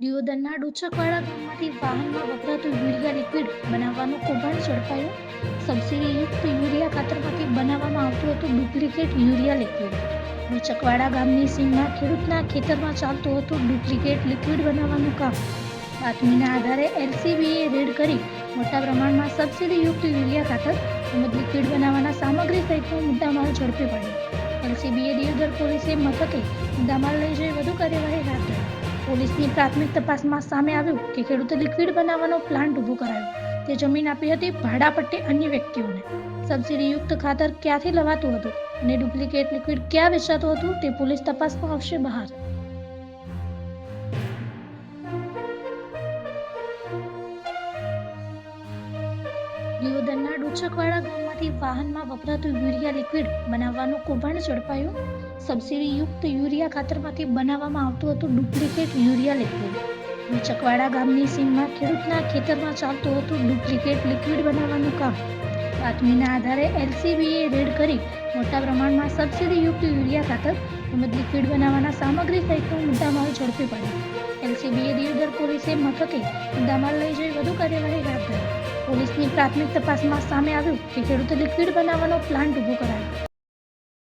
દિયોદરના ડુચકવાડા ગામમાંથી વાહનમાં વપરાતું યુરિયા લિક્વિડ બનાવવાનું કૌભાંડ ઝડપાયું. સબસિડીયુક્ત યુરિયા ખાતરમાંથી બનાવવામાં આવતું હતું ડુપ્લિકેટ યુરિયા લિક્વિડ. ડુચકવાડા ગામની સીમમાં ખેડૂતના ખેતરમાં ચાલતું હતું ડુપ્લિકેટ લિક્વિડ બનાવવાનું કામ. બાતમીના આધારે એલસીબીએ રેડ કરી મોટા પ્રમાણમાં સબસિડીયુક્ત યુરિયા ખાતર તેમજ લિક્વિડ બનાવવાના સામગ્રી સહિતનો મુદ્દામાલ ઝડપી પડ્યો. એલસીબીએ દિયોદર પોલીસે મથકે મુદ્દામાલ લઈ જઈ વધુ કાર્યવાહી હાથ ધરી. પોલીસની પ્રાથમિક તપાસમાં સામે આવ્યું કે ખેડૂતે લિક્વિડ બનાવવાનો પ્લાન્ટ ઊભો કરાયો. તે જમીન આપી હતી ભાડા પટ્ટે અન્ય વ્યક્તિઓને. સબસિડીયુક્ત ખાતર ક્યાંથી લવાતું હતું અને ડુપ્લિકેટ લિક્વિડ ક્યાં વેચાતું હતું તે પોલીસ તપાસમાં આવશે બહાર. દિયોદરના ડુચકવાડા ગામમાંથી વાહનમાં વપરાતું યુરિયા લિક્વિડ બનાવવાનું કૌભાંડ ઝડપાયું. સબસિડીયુક્ત યુરિયા ખાતરમાંથી બનાવવામાં આવતું હતું ડુપ્લિકેટ યુરિયા લિક્વિડ. ડુચકવાડા ગામની સીમમાં ખેડૂતના ખેતરમાં ચાલતું હતું ડુપ્લિકેટ લિક્વિડ બનાવવાનું કામ. બાતમીના આધારે એલસીબીએ રેડ કરી મોટા પ્રમાણમાં સબસિડીયુક્ત યુરિયા ખાતર તેમજ લિક્વિડ બનાવવાના સામગ્રી સહિતનો મુદ્દામાલ ઝડપી પડ્યો. એલસીબીએ દિયોદર પોલીસે મથકે મુદ્દામાલ લઈ જઈ વધુ કાર્યવાહી હાથ ધરી. પોલીસની પ્રાથમિક તપાસમાં સામે આવ્યું કે ખેડૂતે લિક્વિડ બનાવવાનો પ્લાન્ટ ઊભો કરાયો.